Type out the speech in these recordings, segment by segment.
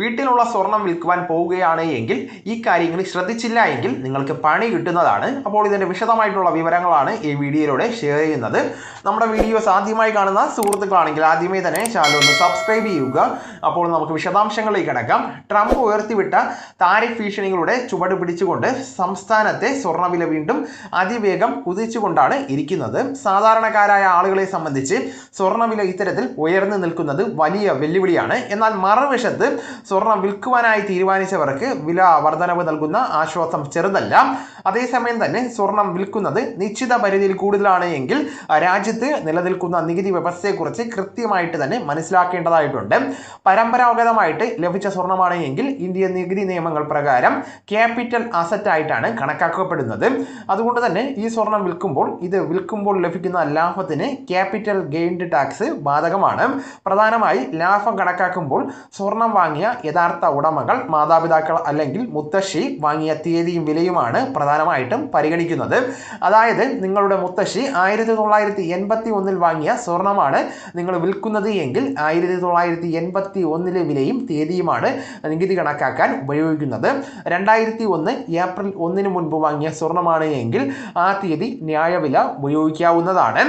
വീട്ടിലുള്ള സ്വർണം വിൽക്കുവാൻ പോവുകയാണ് എങ്കിൽ ഈ കാര്യങ്ങൾ ശ്രദ്ധിച്ചില്ല എങ്കിൽ നിങ്ങൾക്ക് പണി കിട്ടുന്നതാണ്. അപ്പോൾ ഇതിന്റെ വിശദമായിട്ടുള്ള വിവരങ്ങളാണ് ഈ വീഡിയോയിലൂടെ ഷെയർ ചെയ്യുന്നത്. നമ്മുടെ വീഡിയോസ് ആദ്യമായി കാണുന്ന സുഹൃത്തുക്കളാണെങ്കിൽ ആദ്യമേ തന്നെ ചാനൽ ഒന്ന് സബ്സ്ക്രൈബ് ചെയ്യുക. അപ്പോൾ നമുക്ക് വിശദാംശങ്ങളിലേക്ക് കിടക്കാം. ട്രംപ് ഉയർത്തിവിട്ട താരിഫ് ഭീഷണികളുടെ ചുവട് പിടിച്ചുകൊണ്ട് സംസ്ഥാനത്തെ സ്വർണവില വീണ്ടും അതിവേഗം കുതിച്ചുകൊണ്ടാണ് ഇരിക്കുന്നത്. സാധാരണക്കാരായ ആളുകളെ സംബന്ധിച്ച് സ്വർണവില ഇത്തരത്തിൽ ഉയർന്നു നിൽക്കുന്നത് വലിയ വെല്ലുവിളിയാണ്. എന്നാൽ മറുവശത്ത് സ്വർണം വിൽക്കുവാനായി തീരുമാനിച്ചവർക്ക് വില വർധനവ് നൽകുന്ന ആശ്വാസം ചെറുതല്ല. അതേസമയം തന്നെ സ്വർണം വിൽക്കുന്നത് നിശ്ചിത പരിധിയിൽ കൂടുതലാണ് എങ്കിൽ രാജ്യത്ത് നിലനിൽക്കുന്ന നികുതി വ്യവസ്ഥയെക്കുറിച്ച് കൃത്യമായിട്ട് തന്നെ മനസ്സിലാക്കേണ്ടതായിട്ടുണ്ട്. പരമ്പരാഗതമായിട്ട് ലഭിച്ച സ്വർണമാണ് എങ്കിൽ ഇന്ത്യൻ നികുതി നിയമങ്ങൾ പ്രകാരം ക്യാപിറ്റൽ അസറ്റ് ആയിട്ടാണ് കണക്കാക്കപ്പെടുന്നത്. അതുകൊണ്ട് തന്നെ ഈ സ്വർണം വിൽക്കുമ്പോൾ ഇത് വിൽക്കുമ്പോൾ ലഭിക്കുന്ന ലാഭത്തിന് ക്യാപിറ്റൽ ഗെയിൻഡ് ടാക്സ് ബാധകമാണ്. പ്രധാനമായി ലാഭം കണക്കാക്കുമ്പോൾ സ്വർണം വാങ്ങിയ യഥാർത്ഥ ഉടമകൾ മാതാപിതാക്കൾ അല്ലെങ്കിൽ മുത്തശ്ശി വാങ്ങിയ തീയതിയും വിലയുമാണ് പ്രധാനമായിട്ടും പരിഗണിക്കുന്നത്. അതായത് നിങ്ങളുടെ മുത്തശ്ശി ആയിരത്തി തൊള്ളായിരത്തി എൺപത്തി ഒന്നിൽ വാങ്ങിയ സ്വർണമാണ് നിങ്ങൾ വിൽക്കുന്നത് എങ്കിൽ ആയിരത്തി തൊള്ളായിരത്തി എൺപത്തി ഒന്നിലെ വിലയും തീയതിയുമാണ് നികുതി കണക്കാക്കാൻ ഉപയോഗിക്കുന്നത്. രണ്ടായിരത്തി ഒന്ന് ഏപ്രിൽ ഒന്നിന് മുൻപ് വാങ്ങിയ സ്വർണമാണ് എങ്കിൽ ആ തീയതി ന്യായവില ഉപയോഗിക്കാവുന്നതാണ്.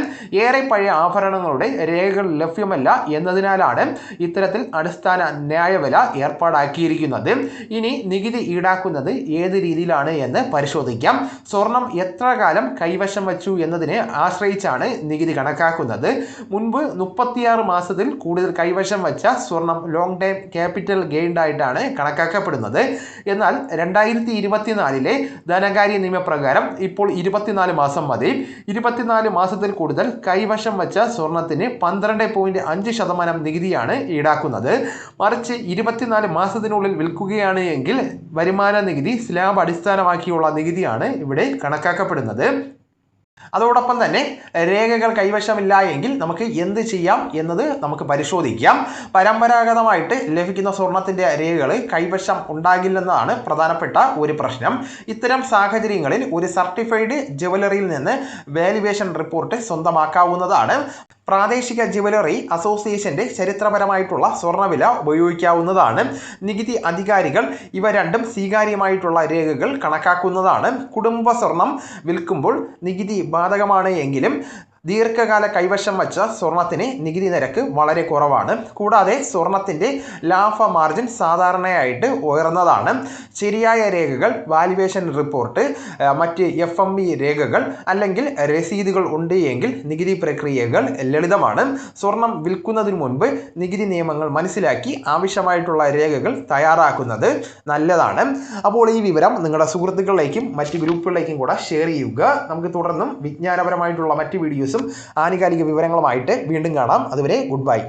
ഏറെ പഴയ ആഭരണങ്ങളുടെ രേഖകൾ ലഭ്യമല്ല എന്നതിനാലാണ് ഇത്തരത്തിൽ അടിസ്ഥാന ന്യായവില ഏർപ്പാടാക്കിയിരിക്കുന്നത്. ഇനി നികുതി ഈടാക്കുന്നത് ഏത് രീതിയിലാണ് എന്ന് പരിശോധിക്കാം. സ്വർണം എത്ര കാലം കൈവശം വച്ചു എന്നതിനെ ആശ്രയിച്ചാണ് നികുതി കണക്കാക്കുന്നത്. മുൻപ് മുപ്പത്തിയാറ് മാസത്തിൽ കൂടുതൽ കൈവശം വച്ച സ്വർണം ലോങ് ടൈം ക്യാപിറ്റൽ ഗെയിൻഡായിട്ടാണ് കണക്കാക്കപ്പെടുന്നത്. എന്നാൽ രണ്ടായിരത്തി ഇരുപത്തിനാലിലെ ധനകാര്യ നിയമപ്രകാരം ഇപ്പോൾ ഇരുപത്തിനാല് മാസം മതി. ഇരുപത്തിനാല് മാസത്തിൽ കൂടുതൽ കൈവശം വച്ച സ്വർണത്തിന് പന്ത്രണ്ട് പോയിന്റ് അഞ്ച് ശതമാനം നികുതിയാണ് ഈടാക്കുന്നത്. മറിച്ച് ഇരുപത്തിനാല് മാസത്തിനുള്ളിൽ വിൽക്കുകയാണ് എങ്കിൽ വരുമാന നികുതി സ്ലാബ് അടിസ്ഥാനമാക്കിയുള്ള നികുതിയാണ് ഇവിടെ കണക്കാക്കപ്പെടുന്നത്. അതോടൊപ്പം തന്നെ രേഖകൾ കൈവശമില്ല എങ്കിൽ നമുക്ക് എന്ത് ചെയ്യാം എന്നത് നമുക്ക് പരിശോധിക്കാം. പരമ്പരാഗതമായിട്ട് ലഭിക്കുന്ന സ്വർണത്തിന്റെ രേഖകൾ കൈവശം ഉണ്ടാകില്ലെന്നതാണ് പ്രധാനപ്പെട്ട ഒരു പ്രശ്നം. ഇത്തരം സാഹചര്യങ്ങളിൽ ഒരു സർട്ടിഫൈഡ് ജുവലറിയിൽ നിന്ന് വാല്യുവേഷൻ റിപ്പോർട്ട് സ്വന്തമാക്കാവുന്നതാണ്. പ്രാദേശിക ജുവലറി അസോസിയേഷന്റെ ചരിത്രപരമായിട്ടുള്ള സ്വർണവില ഉപയോഗിക്കാവുന്നതാണ്. നികുതി അധികാരികൾ ഇവ രണ്ടും സ്വീകാര്യമായിട്ടുള്ള രേഖകൾ കണക്കാക്കുന്നതാണ്. കുടുംബ സ്വർണം വിൽക്കുമ്പോൾ നികുതി ബാധകമാണ് എങ്കിലും ദീർഘകാല കൈവശം വച്ച സ്വർണത്തിന് നികുതി നിരക്ക് വളരെ കുറവാണ്. കൂടാതെ സ്വർണത്തിന്റെ ലാഭ മാർജിൻ സാധാരണയായിട്ട് ഉയർന്നതാണ്. ശരിയായ രേഖകൾ വാല്യുവേഷൻ റിപ്പോർട്ട് മറ്റ് എഫ് എം ബി രേഖകൾ അല്ലെങ്കിൽ രസീതുകൾ ഉണ്ട് എങ്കിൽ നികുതി പ്രക്രിയകൾ ലളിതമാണ്. സ്വർണം വിൽക്കുന്നതിന് മുൻപ് നികുതി നിയമങ്ങൾ മനസ്സിലാക്കി ആവശ്യമായിട്ടുള്ള രേഖകൾ തയ്യാറാക്കുന്നത് നല്ലതാണ്. അപ്പോൾ ഈ വിവരം നിങ്ങളുടെ സുഹൃത്തുക്കളിലേക്കും മറ്റ് ഗ്രൂപ്പുകളിലേക്കും കൂടെ ഷെയർ ചെയ്യുക. നമുക്ക് തുടർന്നും വിജ്ഞാനപരമായിട്ടുള്ള മറ്റ് വീഡിയോസും ആനുകാലിക വിവരങ്ങളുമായിട്ട് വീണ്ടും കാണാം. അതുവരെ ഗുഡ് ബൈ.